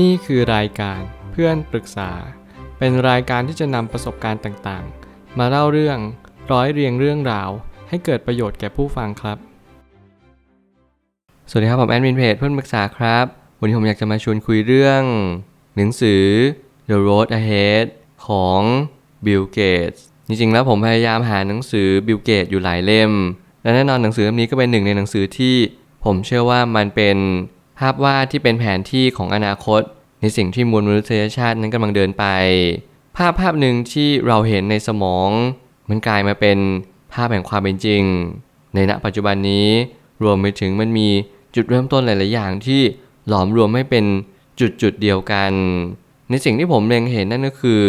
นี่คือรายการเพื่อนปรึกษา เป็นรายการที่จะนำประสบการณ์ต่างๆ มาเล่าเรื่องร้อยเรียงเรื่องราว ให้เกิดประโยชน์แก่ผู้ฟังครับ สวัสดีครับ ผมแอดมินเพจเพื่อนปรึกษาครับ วันนี้ผมอยากจะมาชวนคุยเรื่อง หนังสือ The Road Ahead ของ Bill Gates จริงๆแล้วผมพยายามหาหนังสือ Bill Gates อยู่หลายเล่ม และแน่นอนหนังสือเล่มนี้ก็เป็นหนึ่งในหนังสือที่ผมเชื่อว่ามันเป็น ภาพวาดที่เป็นแผนที่ของอนาคต ในสิ่งที่มวลมนุษยชาตินั้นกำลังเดินไป ภาพภาพหนึ่งที่เราเห็นในสมอง มันกลายมาเป็นภาพแห่งความเป็นจริง ในณปัจจุบันนี้รวมไปถึงมันมีจุดเริ่มต้นหลาย ๆ อย่างที่หลอมรวมให้เป็นจุดจุดๆเดียวกัน ในสิ่งที่ผมเล็งเห็นนั่นก็คือ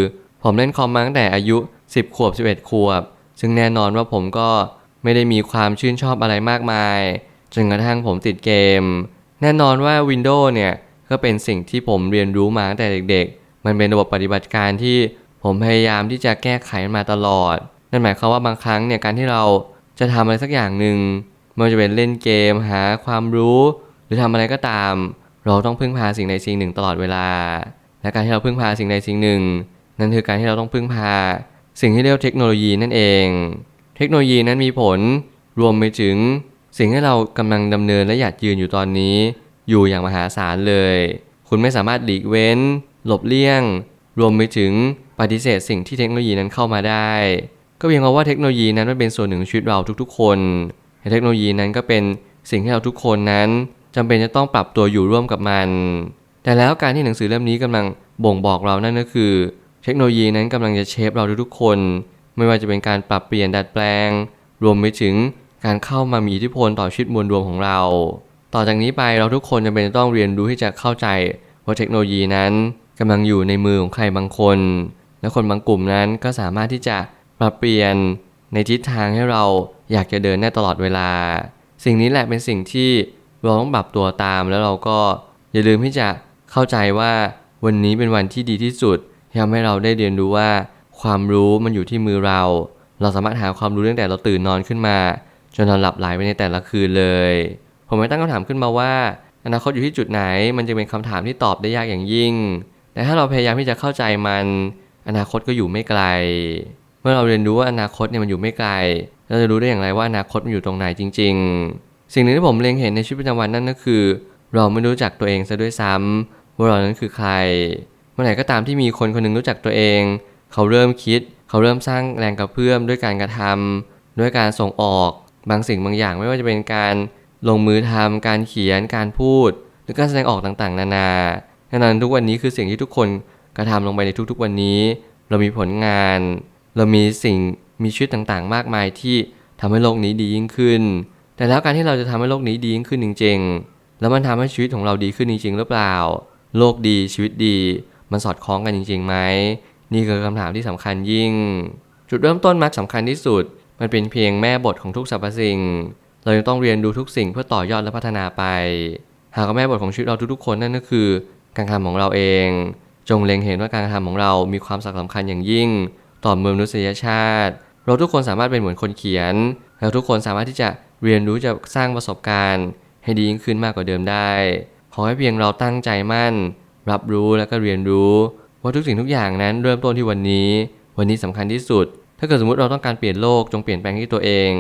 ผมเล่นคอมมาตั้งแต่อายุ 10 ขวบ 11 ขวบ ซึ่งแน่นอนว่าผมก็ไม่ได้มีความชื่นชอบอะไรมากมาย จนกระทั่งผมติดเกม แน่นอนว่า Windows เนี่ย ก็เป็นสิ่งที่ผมเรียนรู้มาตั้งแต่เด็กๆ มันเป็นระบบปฏิบัติการที่ผมพยายามที่จะแก้ไขมาตลอด นั่นหมายความว่าบางครั้งเนี่ยการที่เราจะทำอะไรสักอย่างหนึ่งไม่ว่าจะเป็นเล่นเกมหาความรู้ หรือทำอะไรก็ตาม เราต้องพึ่งพาสิ่งใดสิ่งหนึ่งตลอดเวลา และการที่เราพึ่งพาสิ่งใดสิ่งหนึ่ง นั่นคือการที่เราต้องพึ่งพา สิ่งที่เรียกว่าเทคโนโลยีนั่นเอง เทคโนโลยีนั้นมีผลรวมไปถึง สิ่งที่เรากำลังดำเนินและอยากยืนอยู่ตอนนี้ อยู่อย่างมหาศาลเลย คุณไม่สามารถหลีกเว้น หลบเลี่ยง รวมไปถึงปฏิเสธสิ่งที่เทคโนโลยีนั้นเข้ามาได้ ก็เพียงเพราะว่าเทคโนโลยีนั้นมันเป็นส่วนหนึ่งชีวิตเราทุกๆ คนเทคโนโลยีนั้นก็เป็นสิ่งที่เราทุกคนนั้นจำเป็นจะต้องปรับตัวอยู่ร่วมกับมัน แต่แล้วการที่หนังสือเล่มนี้กำลังบ่งบอกเรานั่นก็คือ เทคโนโลยีนั้นกำลังจะเชฟเราทุกๆคน ไม่ว่าจะเป็นการปรับเปลี่ยนดัดแปลง รวมไปถึง การเข้ามามีอิทธิพลต่อชีวิตมวลรวมของเรา ต่อจากนี้ไปเราทุกคนจำเป็นจะต้องเรียนรู้ที่จะเข้าใจว่าเทคโนโลยีนั้นกำลังอยู่ในมือของใครบางคน และคนบางกลุ่มนั้นก็สามารถที่จะปรับเปลี่ยนในทิศทางให้เราอยากจะเดินได้ตลอดเวลา สิ่งนี้แหละเป็นสิ่งที่เราต้องปรับตัวตามแล้วเราก็อย่าลืมที่จะเข้าใจว่าวันนี้เป็นวันที่ดีที่สุดที่ทำให้เราได้เรียนรู้ว่า ความรู้มันอยู่ที่มือเรา เราสามารถหาความรู้ตั้งแต่เราตื่นนอนขึ้นมา จนเราหลับไหลไปในแต่ละคืนเลย ผมไม่ตั้งคำถามขึ้นมาว่า อนาคตอยู่ที่จุดไหน มันจะเป็นคำถามที่ตอบได้ยากอย่างยิ่ง แต่ถ้าเราพยายามที่จะเข้าใจมัน อนาคตก็อยู่ไม่ไกล เมื่อเราเรียนรู้ว่าอนาคตเนี่ยมันอยู่ไม่ไกล เราจะรู้ได้อย่างไรว่าอนาคตมันอยู่ตรงไหนจริง ๆ สิ่งหนึ่งที่ผมเล็งเห็นในชีวิตประจำวันนั่นก็คือ เราไม่รู้จักตัวเองซะด้วยซ้ำว่าเรานั้นคือใคร เมื่อไหร่ก็ตามที่มีคนคนหนึ่งรู้จักตัวเอง เขาเริ่มคิด เขาเริ่มสร้างแรงกระเพื่อมด้วยการกระทำด้วยการส่งออก บางสิ่งบางอย่างไม่ว่าจะเป็นการลงมือทำการเขียนการพูด หรือการแสดงออกต่างๆ นานาแน่นอนทุกวันนี้คือสิ่งที่ทุกคนกระทำลงไปในทุกๆวันนี้ เรามีผลงาน เรามีสิ่งมีชีวิตต่างๆ มากมายที่ทำให้โลกนี้ดียิ่งขึ้น แต่แล้วการที่เราจะทำให้โลกนี้ดียิ่งขึ้นจริงๆ แล้วมันทำให้ชีวิตของเราดีขึ้นจริงๆหรือเปล่า โลกดีชีวิตดี มันสอดคล้องกันจริงๆไหมนี่คือคำถามที่สำคัญยิ่ง จุดเริ่มต้นมักสำคัญที่สุด มันเป็นเพียงแม่บทของทุกสรรพสิ่ง เรายังต้องเรียนรู้ทุกสิ่งเพื่อต่อยอดและพัฒนาไป หากว่าแม่บทของชีวิตเราทุกๆคนนั่นก็คือ การกระทำของเราเอง จงเล็งเห็นว่าการกระทำของเรามีความสำคัญอย่างยิ่ง ต่อมวลมนุษยชาติ เราทุกคนสามารถเป็นเหมือนคนเขียนแล้วทุกคนสามารถที่จะเรียนรู้จะสร้างประสบการณ์ ให้ดียิ่งขึ้นมากกว่าเดิมได้ ขอให้เพียงเราตั้งใจมั่น รับรู้และก็เรียนรู้ ว่าทุกสิ่งทุกอย่างนั้นเริ่มต้นที่วันนี้ วันนี้สำคัญที่สุด ถ้าเกิดสมมติเราต้องการเปลี่ยนโลกจงเปลี่ยนแปลงที่ตัวเอง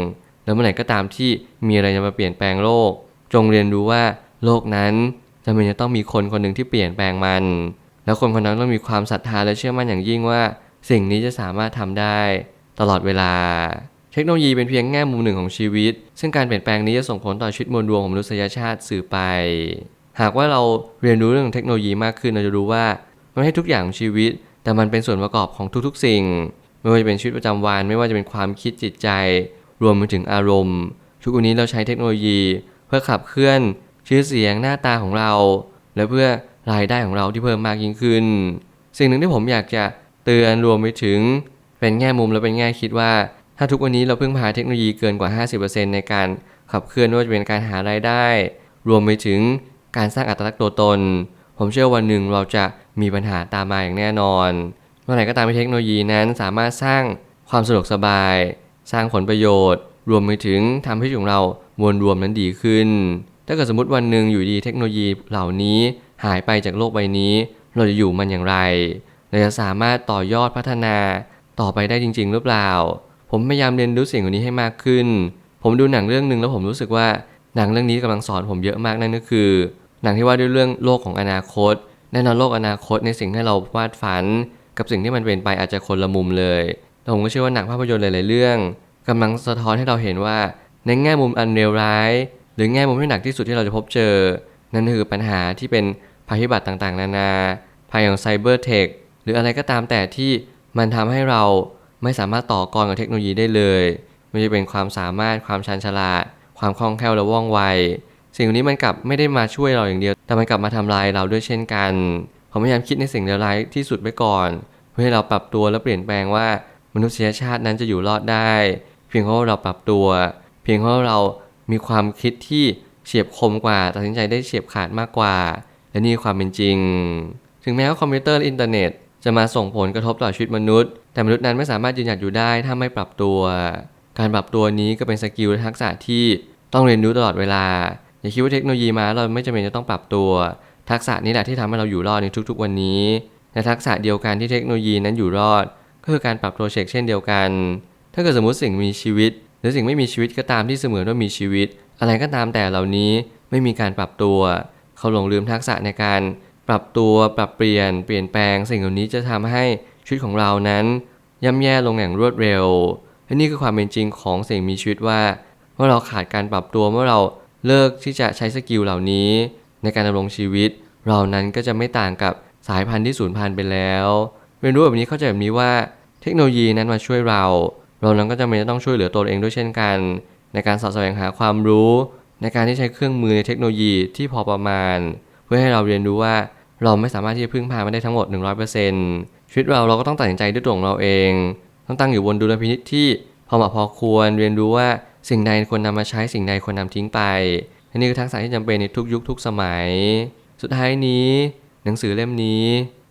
แล้วเมื่อไหร่ก็ตามที่มีอะไรจะมาเปลี่ยนแปลงโลก จงเรียนรู้ว่าโลกนั้นจำเป็นจะต้องมีคนคนหนึ่งที่เปลี่ยนแปลงมัน แล้วคนคนนั้นต้องมีความศรัทธาและเชื่อมั่นอย่างยิ่งว่า สิ่งนี้จะสามารถทำได้ตลอดเวลา เทคโนโลยีเป็นเพียงแง่มุมหนึ่งของชีวิต ซึ่งการเปลี่ยนแปลงนี้จะส่งผลต่อชีวิตมวลรวมของมนุษยชาติสื่อไป หากว่าเราเรียนรู้เรื่องเทคโนโลยีมากขึ้นเราจะรู้ว่ามันให้ทุกอย่างของชีวิต แต่มันเป็นส่วนประกอบของทุกๆ สิ่ง ไม่ว่าจะเป็นชีวิตประจำวันไม่ว่าจะเป็นความคิดจิตใจ รวมไปถึงอารมณ์ ทุกวันนี้เราใช้เทคโนโลยี เพื่อขับเคลื่อนชื่อเสียงหน้าตาของเรา และเพื่อรายได้ของเราที่เพิ่มมากยิ่งขึ้น สิ่งหนึ่งที่ผมอยากจะเตือนรวมไปถึงเป็นแง่มุมและเป็นแง่คิดว่า ถ้าทุกวันนี้เราเพึ่งพาเทคโนโลยีเกินกว่า 50%ในการขับเคลื่อนไม่ว่าจะเป็นการหารายได้ รวมไปถึงการสร้างอัตลักษณ์ตัวตน ผมเชื่อวันหนึ่งเราจะมีปัญหาตามมาอย่างแน่นอน เมื่อไหร่ก็ตามที่เทคโนโลยีนั้นสามารถสร้างความสะดวกสบาย สร้างผลประโยชน์ รวมไปถึงทำให้ชีวิตของเรามวลรวมนั้นดีขึ้น ถ้าเกิดสมมติวันหนึ่งอยู่ดีเทคโนโลยีเหล่านี้หายไปจากโลกใบนี้ เราจะอยู่มันอย่างไรเราจะสามารถต่อยอดพัฒนาต่อไปได้จริง ๆ หรือเปล่า ผมพยายามเรียนรู้สิ่งเหล่านี้ให้มากขึ้น ผมดูหนังเรื่องหนึ่งแล้วผมรู้สึกว่าหนังเรื่องนี้กำลังสอนผมเยอะมากนั่นก็คือ หนังที่ว่าด้วยเรื่องโลกของอนาคตแน่นอนโลกอนาคตในสิ่งที่เราวาดฝัน กับสิ่งที่มันเป็นไปอาจจะคนละมุมเลยแต่ผมก็เชื่อว่าหนังภาพยนตร์หลาย ๆ เรื่องกำลังสะท้อนให้เราเห็นว่าในแง่มุมอันเลวร้าย หรือแง่มุมที่หนักที่สุดที่เราจะพบเจอ นั่นคือปัญหาที่เป็นภัยพิบัติต่าง ๆ นานาภัยของไซเบอร์เทคหรืออะไรก็ตามแต่ที่มันทำให้เราไม่สามารถต่อกรกับเทคโนโลยีได้เลยไม่ว่าจะเป็นความสามารถความชันฉลาด ความคล่องแคล่วและว่องไว สิ่งนี้มันกลับไม่ได้มาช่วยเราอย่างเดียว แต่มันกลับมาทำลายเราด้วยเช่นกัน ผมพยายามคิดในสิ่งเลวร้ายที่สุดไว้ก่อน เพื่อให้เราปรับตัวและเปลี่ยนแปลงว่ามนุษยชาตินั้นจะอยู่รอดได้ เพียงเพราะเราปรับตัว เพียงเพราะเรามีความคิดที่เฉียบคมกว่าตัดสินใจได้เฉียบขาดมากกว่า และนี่คือความเป็นจริง ถึงแม้ว่าคอมพิวเตอร์และอินเทอร์เน็ต จะมาส่งผลกระทบต่อชีวิตมนุษย์ แต่มนุษย์นั้นไม่สามารถยืนหยัดอยู่ได้ถ้าไม่ปรับตัว การปรับตัวนี้ก็เป็นสกิลและทักษะที่ต้องเรียนรู้ตลอดเวลาอย่าคิดว่าเทคโนโลยีมาเราไม่จำเป็นจะต้องปรับตัว ทักษะนี้แหละที่ทำให้เราอยู่รอดในทุกๆ วันนี้และทักษะเดียวกันที่เทคโนโลยีนั้นอยู่รอด ก็คือการปรับตัวเช็คเช่นเดียวกัน ถ้าเกิดสมมติสิ่งมีชีวิต หรือสิ่งไม่มีชีวิตก็ตามที่เสมือนว่ามีชีวิต อะไรก็ตามแต่เหล่านี้ไม่มีการปรับตัว เขาหลงลืมทักษะในการปรับตัวปรับเปลี่ยนเปลี่ยนแปลง สิ่งเหล่านี้จะทำให้ชีวิตของเรานั้นย่ำแย่ลงอย่างรวดเร็วและนี่คือความเป็นจริงของสิ่งมีชีวิตว่า เมื่อเราขาดการปรับตัวเมื่อเราเลิกที่จะใช้สกิลเหล่านี้ ในการดำรงชีวิต เรานั้นก็จะไม่ต่างกับสายพันธุ์ที่สูญพันธุ์ไปแล้วเรียนรู้แบบนี้เข้าใจแบบนี้ว่าเทคโนโลยีนั้นมาช่วยเรา เรานั้นก็จะไม่ต้องช่วยเหลือตัวเองด้วยเช่นกัน ในการสอดแสวงหาความรู้ ในการที่ใช้เครื่องมือในเทคโนโลยีที่พอประมาณ เพื่อให้เราเรียนรู้ว่าเราไม่สามารถที่จะพึ่งพามันได้ทั้งหมด 100%ชีวิตเราเราก็ต้องตัดสินใจด้วยตัวของเราเอง ต้องตั้งอยู่บนดุลพินิจที่พอเหมาะพอควรเรียนรู้ว่าสิ่งใดควรนำมาใช้สิ่งใดควรนำทิ้งไป นี่คือทักษะที่จำเป็นในทุกยุคทุกสมัย สุดท้ายนี้ หนังสือเล่มนี้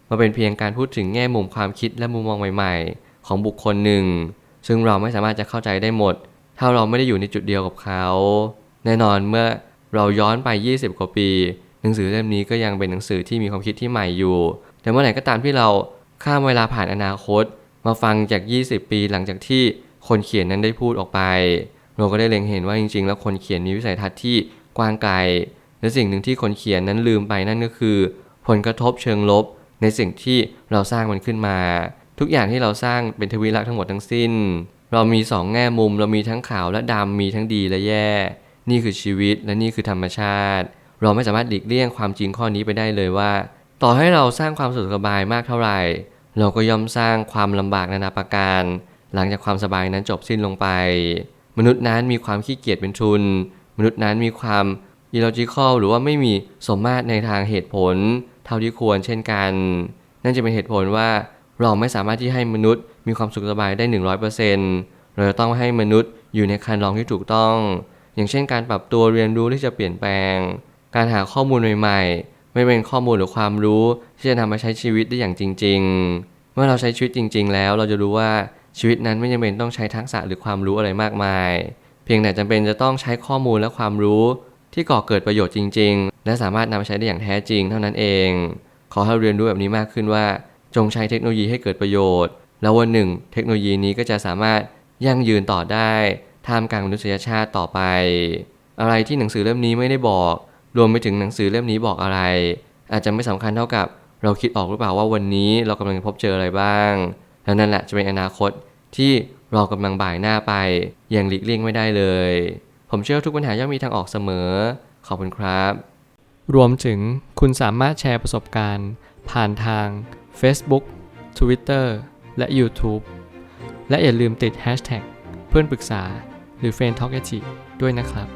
มาเป็นเพียงการพูดถึงแง่มุมความคิดและมุมมองใหม่ๆ ของบุคคลหนึ่ง ซึ่งเราไม่สามารถจะเข้าใจได้หมด ถ้าเราไม่ได้อยู่ในจุดเดียวกับเขา แน่นอนเมื่อเราย้อนไป 20 กว่าปี หนังสือเล่มนี้ก็ยังเป็นหนังสือที่มีความคิดที่ใหม่อยู่ แต่เมื่อไหร่ก็ตามที่เราข้ามเวลาผ่านอนาคต มาฟังจาก 20 ปีหลังจากที่คนเขียนนั้นได้พูดออกไป เราก็ได้เล็งเห็นว่าจริง ๆ แล้วคนเขียนมีวิสัยทัศน์ที่ กว้างไกล และสิ่งหนึ่งที่คนเขียนนั้นลืมไปนั่นก็คือ ผลกระทบเชิงลบ ในสิ่งที่เราสร้างมันขึ้นมา ทุกอย่างที่เราสร้างเป็นทวีลักษณ์ทั้งหมดทั้งสิ้น เรามีสองแง่มุม เรามีทั้งขาวและดำมีทั้งดีและแย่ นี่คือชีวิตและนี่คือธรรมชาติ เราไม่สามารถหลีกเลี่ยงความจริงข้อนี้ไปได้เลยว่า ต่อให้เราสร้างความสะดวกสบายมากเท่าไหร่ เราก็ย่อมสร้างความลำบากนานาประการ หลังจากความสบายนั้นจบสิ้นลงไปมนุษย์นั้นมีความขี้เกียจเป็นทุน มนุษย์นั้นมีความ illogical หรือว่าไม่มีสมมาตรในทางเหตุผล เท่าที่ควรเช่นกัน นั่นจะเป็นเหตุผลว่าเราไม่สามารถที่ให้มนุษย์มีความสุขสบายได้ 100%เราจะต้องให้มนุษย์อยู่ในคันลองที่ถูกต้อง อย่างเช่นการปรับตัวเรียนรู้ที่จะเปลี่ยนแปลง การหาข้อมูลใหม่ๆ ไม่เป็นข้อมูลหรือความรู้ที่จะนำมาใช้ชีวิตได้อย่างจริง ๆ เมื่อเราใช้ชีวิตจริง ๆ แล้วเราจะรู้ว่าชีวิตนั้นไม่จำเป็นต้องใช้ทักษะหรือความรู้อะไรมากมาย เพียงแต่จำเป็นจะต้องใช้ข้อมูลและความรู้ที่ก่อเกิดประโยชน์จริง ๆ และสามารถนำมาใช้ได้อย่างแท้จริงเท่านั้นเอง ขอให้เรียนรู้แบบนี้มากขึ้นว่า จงใช้เทคโนโลยีให้เกิดประโยชน์ แล้ววันหนึ่ง เทคโนโลยีนี้ก็จะสามารถยั่งยืนต่อได้ท่ามกลางมนุษยชาติต่อไป อะไรที่หนังสือเล่มนี้ไม่ได้บอก รวมไปถึงหนังสือเล่มนี้บอกอะไร อาจจะไม่สำคัญเท่ากับ เราคิดออกหรือเปล่าว่าวันนี้เรากำลังพบเจออะไรบ้างแล้วนั่นแหละจะเป็นอนาคต ที่เรากำลังบ่ายหน้าไปอย่างหลีกเลี่ยงไม่ได้เลย ผมเชื่อทุกปัญหาย่อมมีทางออกเสมอ ขอบคุณครับ รวมถึงคุณสามารถแชร์ประสบการณ์ ผ่านทาง Facebook Twitter และ YouTube และอย่าลืมติด Hashtag เพื่อนปรึกษาหรือ f r ร e n d t a l k ด้วยนะครับ